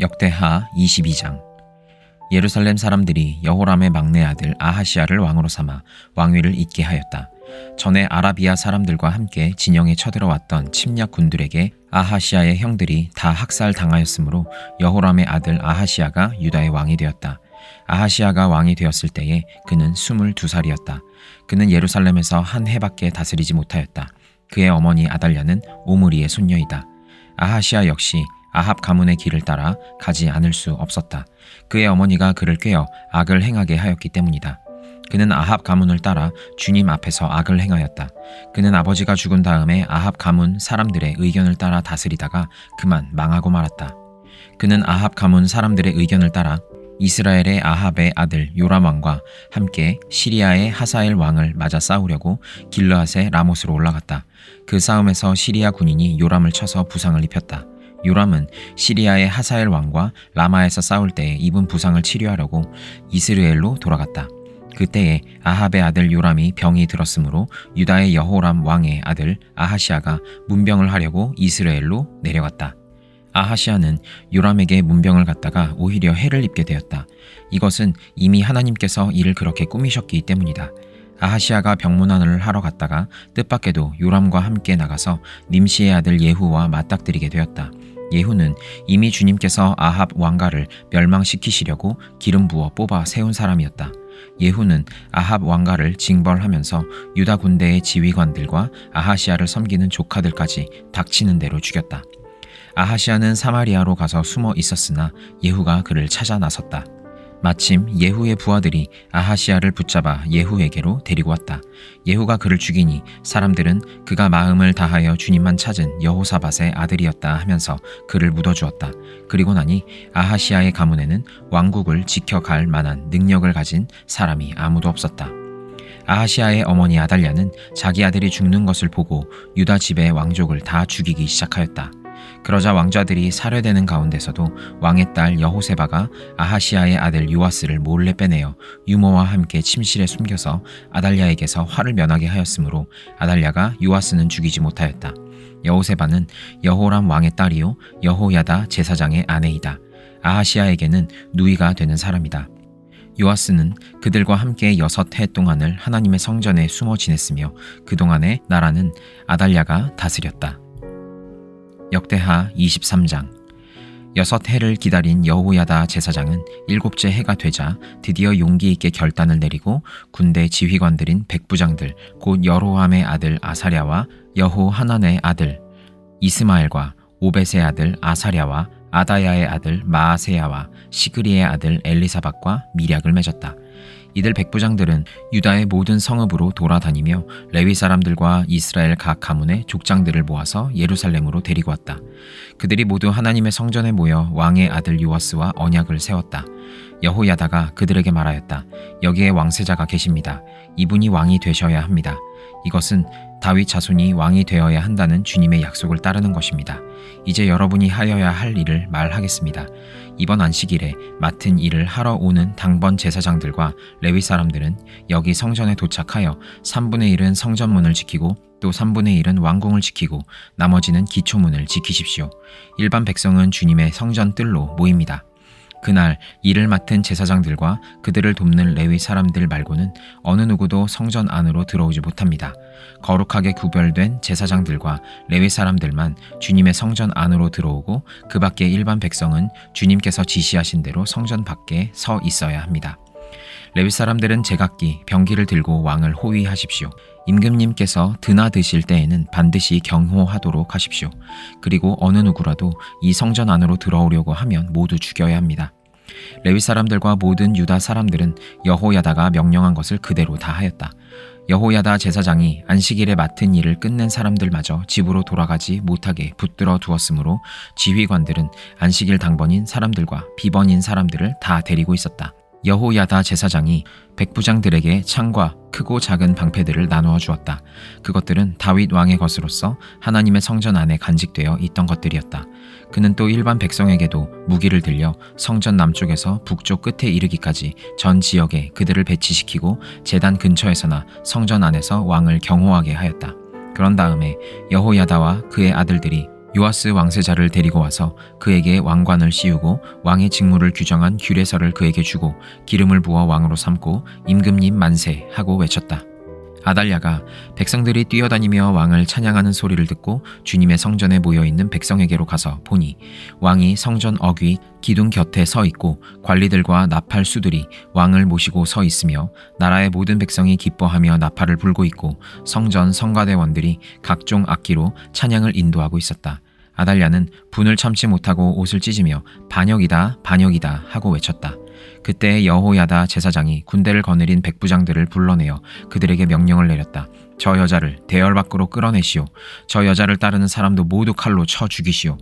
역대하 22장 예루살렘 사람들이 여호람의 막내 아들 아하시아를 왕으로 삼아 왕위를 잇게 하였다. 전에 아라비아 사람들과 함께 진영에 쳐들어왔던 침략 군들에게 아하시아의 형들이 다 학살 당하였으므로 여호람의 아들 아하시아가 유다의 왕이 되었다. 아하시아가 왕이 되었을 때에 그는 22살이었다. 그는 예루살렘에서 한 해밖에 다스리지 못하였다. 그의 어머니 아달랴는 오므리의 손녀이다. 아하시아 역시 아합 가문의 길을 따라 가지 않을 수 없었다. 그의 어머니가 그를 꾀어 악을 행하게 하였기 때문이다. 그는 아합 가문을 따라 주님 앞에서 악을 행하였다. 그는 아버지가 죽은 다음에 아합 가문 사람들의 의견을 따라 다스리다가 그만 망하고 말았다. 그는 아합 가문 사람들의 의견을 따라 이스라엘의 아합의 아들 요람 왕과 함께 시리아의 하사엘 왕을 맞아 싸우려고 길르앗의 라못으로 올라갔다. 그 싸움에서 시리아 군인이 요람을 쳐서 부상을 입혔다. 요람은 시리아의 하사엘 왕과 라마에서 싸울 때 입은 부상을 치료하려고 이스르엘로 돌아갔다. 그때에 아합의 아들 요람이 병이 들었으므로 유다의 여호람 왕의 아들 아하시아가 문병을 하려고 이스라엘로 내려갔다. 아하시아는 요람에게 문병을 갖다가 오히려 해를 입게 되었다. 이것은 이미 하나님께서 이를 그렇게 꾸미셨기 때문이다. 아하시아가 병문안을 하러 갔다가 뜻밖에도 요람과 함께 나가서 님시의 아들 예후와 맞닥뜨리게 되었다. 예후는 이미 주님께서 아합 왕가를 멸망시키시려고 기름 부어 뽑아 세운 사람이었다. 예후는 아합 왕가를 징벌하면서 유다 군대의 지휘관들과 아하시아를 섬기는 조카들까지 닥치는 대로 죽였다. 아하시아는 사마리아로 가서 숨어 있었으나 예후가 그를 찾아 나섰다. 마침 예후의 부하들이 아하시아를 붙잡아 예후에게로 데리고 왔다. 예후가 그를 죽이니 사람들은 그가 마음을 다하여 주님만 찾은 여호사밧의 아들이었다 하면서 그를 묻어주었다. 그리고 나니 아하시아의 가문에는 왕국을 지켜갈 만한 능력을 가진 사람이 아무도 없었다. 아하시아의 어머니 아달랴는 자기 아들이 죽는 것을 보고 유다 집의 왕족을 다 죽이기 시작하였다. 그러자 왕자들이 살해되는 가운데서도 왕의 딸 여호세바가 아하시아의 아들 요아스를 몰래 빼내어 유모와 함께 침실에 숨겨서 아달랴에게서 화를 면하게 하였으므로 아달랴가 요아스는 죽이지 못하였다. 여호세바는 여호람 왕의 딸이요 여호야다 제사장의 아내이다. 아하시아에게는 누이가 되는 사람이다. 요아스는 그들과 함께 여섯 해 동안을 하나님의 성전에 숨어 지냈으며 그동안에 나라는 아달랴가 다스렸다. 역대하 23장 여섯 해를 기다린 여호야다 제사장은 일곱째 해가 되자 드디어 용기 있게 결단을 내리고 군대 지휘관들인 백부장들 곧 여로함의 아들 아사랴와 여호 하난의 아들 이스마엘과 오벳의 아들 아사랴와 아다야의 아들 마아세야와 시그리의 아들 엘리사박과 미략을 맺었다. 이들 백부장들은 유다의 모든 성읍으로 돌아다니며 레위 사람들과 이스라엘 각 가문의 족장들을 모아서 예루살렘으로 데리고 왔다. 그들이 모두 하나님의 성전에 모여 왕의 아들 요아스와 언약을 세웠다. 여호야다가 그들에게 말하였다. 여기에 왕세자가 계십니다. 이분이 왕이 되셔야 합니다. 이것은 다윗 자손이 왕이 되어야 한다는 주님의 약속을 따르는 것입니다. 이제 여러분이 하여야 할 일을 말하겠습니다. 이번 안식일에 맡은 일을 하러 오는 당번 제사장들과 레위 사람들은 여기 성전에 도착하여 3분의 1은 성전문을 지키고 또 3분의 1은 왕궁을 지키고 나머지는 기초문을 지키십시오. 일반 백성은 주님의 성전 뜰로 모입니다. 그날 일을 맡은 제사장들과 그들을 돕는 레위 사람들 말고는 어느 누구도 성전 안으로 들어오지 못합니다. 거룩하게 구별된 제사장들과 레위 사람들만 주님의 성전 안으로 들어오고 그 밖에 일반 백성은 주님께서 지시하신 대로 성전 밖에 서 있어야 합니다. 레위 사람들은 제각기 병기를 들고 왕을 호위하십시오. 임금님께서 드나드실 때에는 반드시 경호하도록 하십시오. 그리고 어느 누구라도 이 성전 안으로 들어오려고 하면 모두 죽여야 합니다. 레위 사람들과 모든 유다 사람들은 여호야다가 명령한 것을 그대로 다 하였다. 여호야다 제사장이 안식일에 맡은 일을 끝낸 사람들마저 집으로 돌아가지 못하게 붙들어 두었으므로 지휘관들은 안식일 당번인 사람들과 비번인 사람들을 다 데리고 있었다. 여호야다 제사장이 백부장들에게 창과 크고 작은 방패들을 나누어 주었다. 그것들은 다윗 왕의 것으로서 하나님의 성전 안에 간직되어 있던 것들이었다. 그는 또 일반 백성에게도 무기를 들려 성전 남쪽에서 북쪽 끝에 이르기까지 전 지역에 그들을 배치시키고 재단 근처에서나 성전 안에서 왕을 경호하게 하였다. 그런 다음에 여호야다와 그의 아들들이 요아스 왕세자를 데리고 와서 그에게 왕관을 씌우고 왕의 직무를 규정한 규례서를 그에게 주고 기름을 부어 왕으로 삼고 임금님 만세 하고 외쳤다. 아달랴가 백성들이 뛰어다니며 왕을 찬양하는 소리를 듣고 주님의 성전에 모여 있는 백성에게로 가서 보니 왕이 성전 어귀 기둥 곁에 서 있고 관리들과 나팔 수들이 왕을 모시고 서 있으며 나라의 모든 백성이 기뻐하며 나팔을 불고 있고 성전 성가대원들이 각종 악기로 찬양을 인도하고 있었다. 아달랴는 분을 참지 못하고 옷을 찢으며 반역이다 반역이다 하고 외쳤다. 그때 여호야다 제사장이 군대를 거느린 백부장들을 불러내어 그들에게 명령을 내렸다. 저 여자를 대열 밖으로 끌어내시오. 저 여자를 따르는 사람도 모두 칼로 쳐 죽이시오.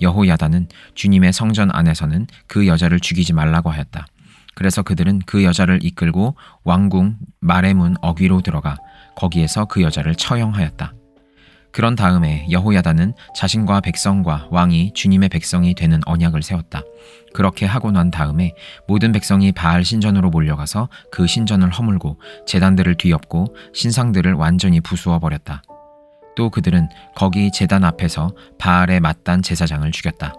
여호야다는 주님의 성전 안에서는 그 여자를 죽이지 말라고 하였다. 그래서 그들은 그 여자를 이끌고 왕궁 마레문 어귀로 들어가 거기에서 그 여자를 처형하였다. 그런 다음에 여호야다는 자신과 백성과 왕이 주님의 백성이 되는 언약을 세웠다. 그렇게 하고 난 다음에 모든 백성이 바알 신전으로 몰려가서 그 신전을 허물고 제단들을 뒤엎고 신상들을 완전히 부수어 버렸다. 또 그들은 거기 제단 앞에서 바알의 맞단 제사장을 죽였다.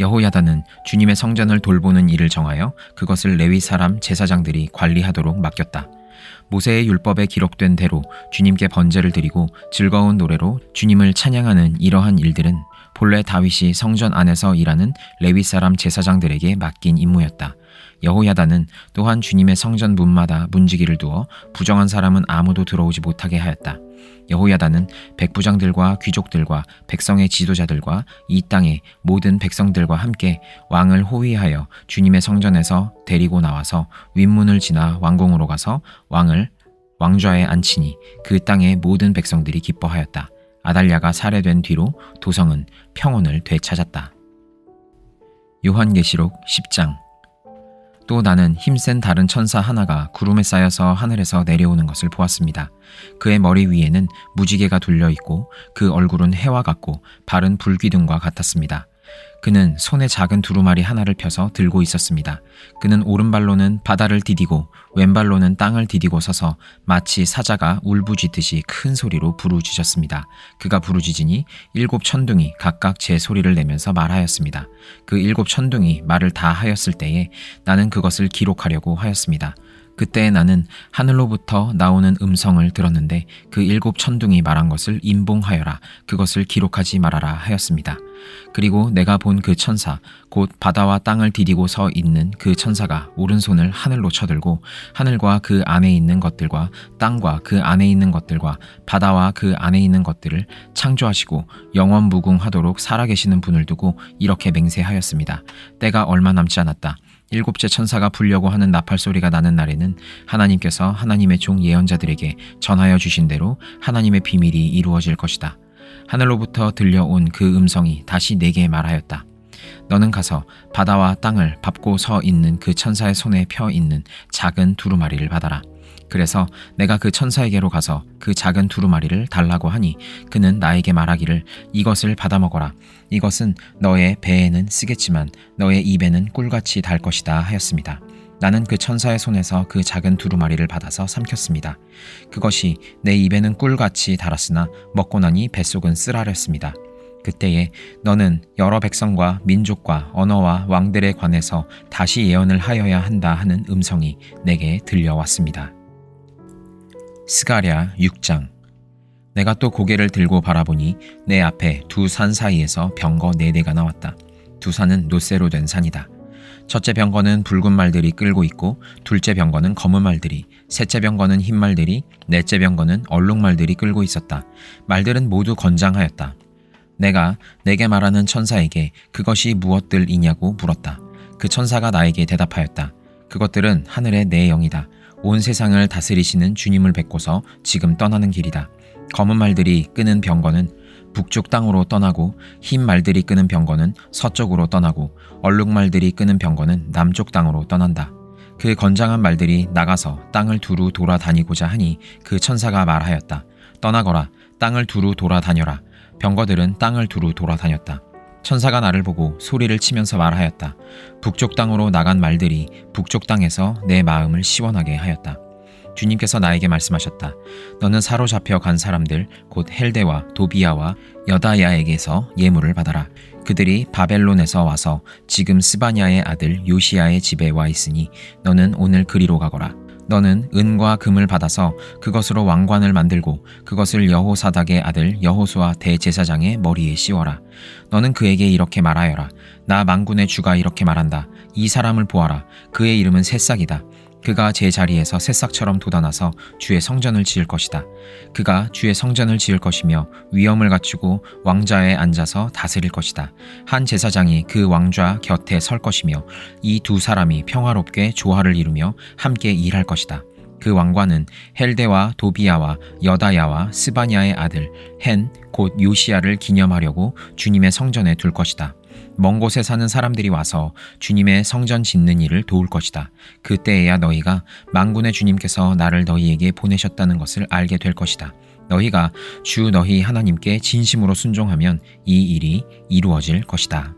여호야다는 주님의 성전을 돌보는 일을 정하여 그것을 레위 사람 제사장들이 관리하도록 맡겼다. 모세의 율법에 기록된 대로 주님께 번제를 드리고 즐거운 노래로 주님을 찬양하는 이러한 일들은 본래 다윗이 성전 안에서 일하는 레위 사람 제사장들에게 맡긴 임무였다. 여호야다는 또한 주님의 성전 문마다 문지기를 두어 부정한 사람은 아무도 들어오지 못하게 하였다. 여호야다는 백부장들과 귀족들과 백성의 지도자들과 이 땅의 모든 백성들과 함께 왕을 호위하여 주님의 성전에서 데리고 나와서 윗문을 지나 왕궁으로 가서 왕을 왕좌에 앉히니 그 땅의 모든 백성들이 기뻐하였다. 아달랴가 살해된 뒤로 도성은 평온을 되찾았다. 요한계시록 10장 또 나는 힘센 다른 천사 하나가 구름에 쌓여서 하늘에서 내려오는 것을 보았습니다. 그의 머리 위에는 무지개가 둘려 있고 그 얼굴은 해와 같고 발은 불기둥과 같았습니다. 그는 손에 작은 두루마리 하나를 펴서 들고 있었습니다. 그는 오른발로는 바다를 디디고 왼발로는 땅을 디디고 서서 마치 사자가 울부짖듯이 큰 소리로 부르짖었습니다. 그가 부르짖으니 일곱 천둥이 각각 제 소리를 내면서 말하였습니다. 그 일곱 천둥이 말을 다 하였을 때에 나는 그것을 기록하려고 하였습니다. 그때 나는 하늘로부터 나오는 음성을 들었는데 그 일곱 천둥이 말한 것을 임봉하여라 그것을 기록하지 말아라 하였습니다. 그리고 내가 본 그 천사 곧 바다와 땅을 디디고 서 있는 그 천사가 오른손을 하늘로 쳐들고 하늘과 그 안에 있는 것들과 땅과 그 안에 있는 것들과 바다와 그 안에 있는 것들을 창조하시고 영원 무궁하도록 살아계시는 분을 두고 이렇게 맹세하였습니다. 때가 얼마 남지 않았다. 일곱째 천사가 불려고 하는 나팔 소리가 나는 날에는 하나님께서 하나님의 종 예언자들에게 전하여 주신 대로 하나님의 비밀이 이루어질 것이다. 하늘로부터 들려온 그 음성이 다시 내게 말하였다. 너는 가서 바다와 땅을 밟고 서 있는 그 천사의 손에 펴 있는 작은 두루마리를 받아라. 그래서 내가 그 천사에게로 가서 그 작은 두루마리를 달라고 하니 그는 나에게 말하기를 이것을 받아 먹어라. 이것은 너의 배에는 쓰겠지만 너의 입에는 꿀같이 달 것이다 하였습니다. 나는 그 천사의 손에서 그 작은 두루마리를 받아서 삼켰습니다. 그것이 내 입에는 꿀같이 달았으나 먹고 나니 뱃속은 쓰라렸습니다. 그때에 너는 여러 백성과 민족과 언어와 왕들에 관해서 다시 예언을 하여야 한다 하는 음성이 내게 들려왔습니다. 스가랴 6장 내가 또 고개를 들고 바라보니 내 앞에 두 산 사이에서 병거 네 대가 나왔다. 두 산은 노쇠로 된 산이다. 첫째 병거는 붉은 말들이 끌고 있고 둘째 병거는 검은 말들이 셋째 병거는 흰 말들이 넷째 병거는 얼룩 말들이 끌고 있었다. 말들은 모두 건장하였다. 내가 내게 말하는 천사에게 그것이 무엇들이냐고 물었다. 그 천사가 나에게 대답하였다. 그것들은 하늘의 내 영이다. 온 세상을 다스리시는 주님을 뵙고서 지금 떠나는 길이다. 검은 말들이 끄는 병거는 북쪽 땅으로 떠나고 흰 말들이 끄는 병거는 서쪽으로 떠나고 얼룩 말들이 끄는 병거는 남쪽 땅으로 떠난다. 그 건장한 말들이 나가서 땅을 두루 돌아다니고자 하니 그 천사가 말하였다. 떠나거라. 땅을 두루 돌아다녀라. 병거들은 땅을 두루 돌아다녔다. 천사가 나를 보고 소리를 치면서 말하였다. 북쪽 땅으로 나간 말들이 북쪽 땅에서 내 마음을 시원하게 하였다. 주님께서 나에게 말씀하셨다. 너는 사로잡혀 간 사람들 곧 헬데와 도비아와 여다야에게서 예물을 받아라. 그들이 바벨론에서 와서 지금 스바냐의 아들 요시야의 집에 와 있으니 너는 오늘 그리로 가거라. 너는 은과 금을 받아서 그것으로 왕관을 만들고 그것을 여호사닥의 아들 여호수아 대제사장의 머리에 씌워라. 너는 그에게 이렇게 말하여라. 나 망군의 주가 이렇게 말한다. 이 사람을 보아라. 그의 이름은 새싹이다. 그가 제 자리에서 새싹처럼 돋아나서 주의 성전을 지을 것이다. 그가 주의 성전을 지을 것이며 위엄을 갖추고 왕좌에 앉아서 다스릴 것이다. 한 제사장이 그 왕좌 곁에 설 것이며 이 두 사람이 평화롭게 조화를 이루며 함께 일할 것이다. 그 왕관은 헬데와 도비야와 여다야와 스바냐의 아들 헨 곧 요시야를 기념하려고 주님의 성전에 둘 것이다. 먼 곳에 사는 사람들이 와서 주님의 성전 짓는 일을 도울 것이다. 그때에야 너희가 망군의 주님께서 나를 너희에게 보내셨다는 것을 알게 될 것이다. 너희가 주 너희 하나님께 진심으로 순종하면 이 일이 이루어질 것이다.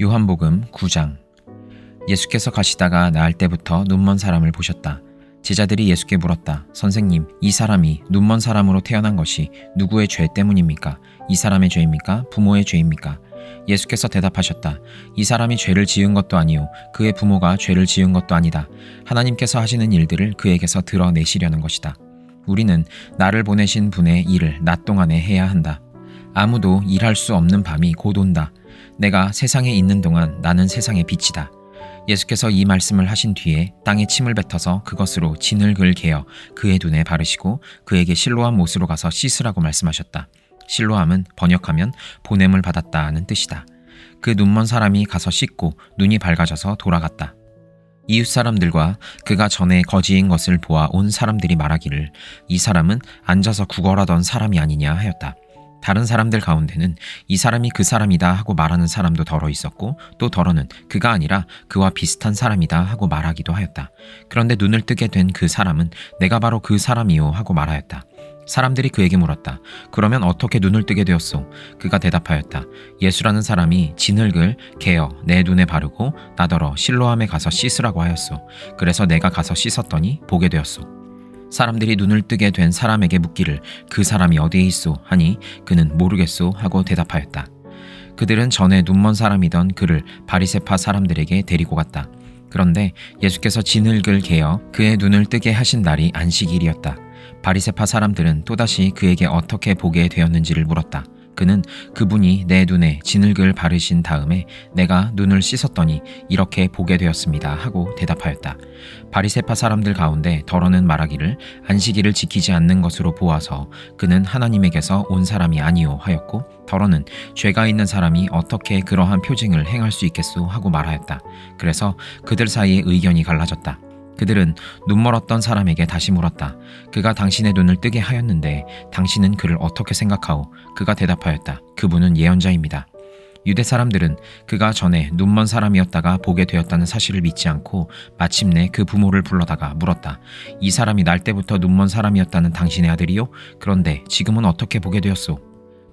요한복음 9장 예수께서 가시다가 나을 때부터 눈먼 사람을 보셨다. 제자들이 예수께 물었다. 선생님, 이 사람이 눈먼 사람으로 태어난 것이 누구의 죄 때문입니까? 이 사람의 죄입니까? 부모의 죄입니까? 예수께서 대답하셨다. 이 사람이 죄를 지은 것도 아니요. 그의 부모가 죄를 지은 것도 아니다. 하나님께서 하시는 일들을 그에게서 드러내시려는 것이다. 우리는 나를 보내신 분의 일을 낮 동안에 해야 한다. 아무도 일할 수 없는 밤이 곧 온다. 내가 세상에 있는 동안 나는 세상의 빛이다. 예수께서 이 말씀을 하신 뒤에 땅에 침을 뱉어서 그것으로 진흙을 개어 그의 눈에 바르시고 그에게 실로암 못으로 가서 씻으라고 말씀하셨다. 실로함은 번역하면 보냄을 받았다는 뜻이다. 그 눈먼 사람이 가서 씻고 눈이 밝아져서 돌아갔다. 이웃 사람들과 그가 전에 거지인 것을 보아 온 사람들이 말하기를 이 사람은 앉아서 구걸하던 사람이 아니냐 하였다. 다른 사람들 가운데는 이 사람이 그 사람이다 하고 말하는 사람도 덜어 있었고 또 덜어는 그가 아니라 그와 비슷한 사람이다 하고 말하기도 하였다. 그런데 눈을 뜨게 된 그 사람은 내가 바로 그 사람이요 하고 말하였다. 사람들이 그에게 물었다. 그러면 어떻게 눈을 뜨게 되었소? 그가 대답하였다. 예수라는 사람이 진흙을 개어 내 눈에 바르고 나더러 실로함에 가서 씻으라고 하였소. 그래서 내가 가서 씻었더니 보게 되었소. 사람들이 눈을 뜨게 된 사람에게 묻기를 그 사람이 어디에 있소? 하니 그는 모르겠소 하고 대답하였다. 그들은 전에 눈먼 사람이던 그를 바리세파 사람들에게 데리고 갔다. 그런데 예수께서 진흙을 개어 그의 눈을 뜨게 하신 날이 안식일이었다. 바리세파 사람들은 또다시 그에게 어떻게 보게 되었는지를 물었다. 그는 그분이 내 눈에 진흙을 바르신 다음에 내가 눈을 씻었더니 이렇게 보게 되었습니다 하고 대답하였다. 바리세파 사람들 가운데 덜어는 말하기를 안식일을 지키지 않는 것으로 보아서 그는 하나님에게서 온 사람이 아니요 하였고 덜어는 죄가 있는 사람이 어떻게 그러한 표징을 행할 수 있겠소 하고 말하였다. 그래서 그들 사이에 의견이 갈라졌다. 그들은 눈멀었던 사람에게 다시 물었다. 그가 당신의 눈을 뜨게 하였는데 당신은 그를 어떻게 생각하오? 그가 대답하였다. 그분은 예언자입니다. 유대 사람들은 그가 전에 눈먼 사람이었다가 보게 되었다는 사실을 믿지 않고 마침내 그 부모를 불러다가 물었다. 이 사람이 날 때부터 눈먼 사람이었다는 당신의 아들이요? 그런데 지금은 어떻게 보게 되었소?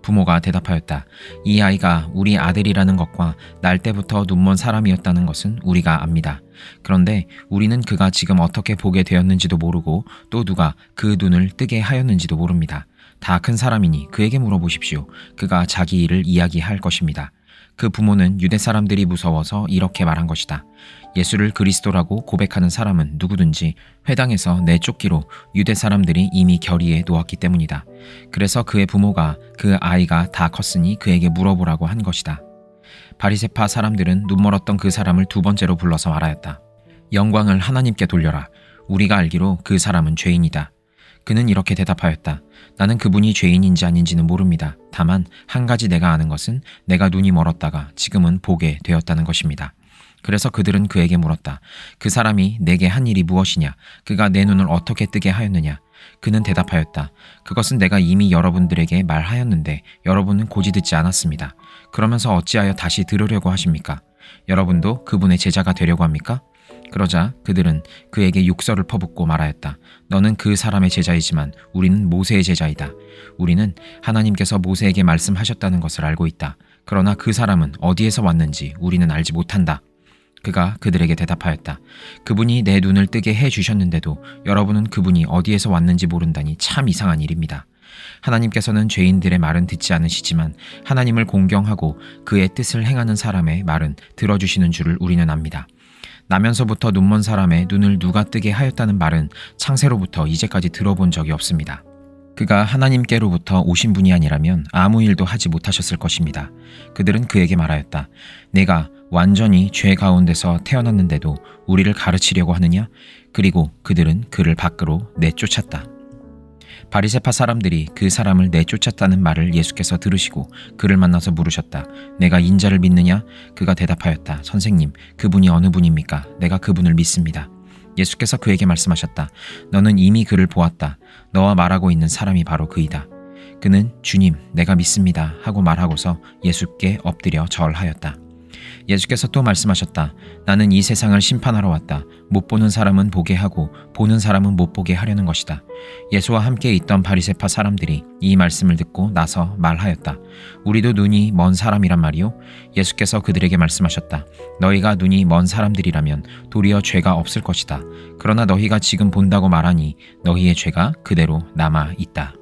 부모가 대답하였다. 이 아이가 우리 아들이라는 것과 날 때부터 눈먼 사람이었다는 것은 우리가 압니다. 그런데 우리는 그가 지금 어떻게 보게 되었는지도 모르고 또 누가 그 눈을 뜨게 하였는지도 모릅니다. 다 큰 사람이니 그에게 물어보십시오. 그가 자기 일을 이야기할 것입니다. 그 부모는 유대 사람들이 무서워서 이렇게 말한 것이다. 예수를 그리스도라고 고백하는 사람은 누구든지 회당에서 내쫓기로 유대 사람들이 이미 결의에 놓았기 때문이다. 그래서 그의 부모가 그 아이가 다 컸으니 그에게 물어보라고 한 것이다. 바리세파 사람들은 눈멀었던 그 사람을 두 번째로 불러서 말하였다. 영광을 하나님께 돌려라. 우리가 알기로 그 사람은 죄인이다. 그는 이렇게 대답하였다. 나는 그분이 죄인인지 아닌지는 모릅니다. 다만 한 가지 내가 아는 것은 내가 눈이 멀었다가 지금은 보게 되었다는 것입니다. 그래서 그들은 그에게 물었다. 그 사람이 내게 한 일이 무엇이냐? 그가 내 눈을 어떻게 뜨게 하였느냐? 그는 대답하였다. 그것은 내가 이미 여러분들에게 말하였는데 여러분은 고지 듣지 않았습니다. 그러면서 어찌하여 다시 들으려고 하십니까? 여러분도 그분의 제자가 되려고 합니까? 그러자 그들은 그에게 육설을 퍼붓고 말하였다. 너는 그 사람의 제자이지만 우리는 모세의 제자이다. 우리는 하나님께서 모세에게 말씀하셨다는 것을 알고 있다. 그러나 그 사람은 어디에서 왔는지 우리는 알지 못한다. 그가 그들에게 대답하였다. 그분이 내 눈을 뜨게 해 주셨는데도 여러분은 그분이 어디에서 왔는지 모른다니 참 이상한 일입니다. 하나님께서는 죄인들의 말은 듣지 않으시지만 하나님을 공경하고 그의 뜻을 행하는 사람의 말은 들어주시는 줄을 우리는 압니다. 나면서부터 눈먼 사람의 눈을 누가 뜨게 하였다는 말은 창세로부터 이제까지 들어본 적이 없습니다. 그가 하나님께로부터 오신 분이 아니라면 아무 일도 하지 못하셨을 것입니다. 그들은 그에게 말하였다. 내가 완전히 죄 가운데서 태어났는데도 우리를 가르치려고 하느냐? 그리고 그들은 그를 밖으로 내쫓았다. 바리세파 사람들이 그 사람을 내쫓았다는 말을 예수께서 들으시고 그를 만나서 물으셨다. 내가 인자를 믿느냐? 그가 대답하였다. 선생님, 그분이 어느 분입니까? 내가 그분을 믿습니다. 예수께서 그에게 말씀하셨다. 너는 이미 그를 보았다. 너와 말하고 있는 사람이 바로 그이다. 그는 주님, 내가 믿습니다. 하고 말하고서 예수께 엎드려 절하였다. 예수께서 또 말씀하셨다. 나는 이 세상을 심판하러 왔다. 못 보는 사람은 보게 하고 보는 사람은 못 보게 하려는 것이다. 예수와 함께 있던 바리세파 사람들이 이 말씀을 듣고 나서 말하였다. 우리도 눈이 먼 사람이란 말이요. 예수께서 그들에게 말씀하셨다. 너희가 눈이 먼 사람들이라면 도리어 죄가 없을 것이다. 그러나 너희가 지금 본다고 말하니 너희의 죄가 그대로 남아 있다.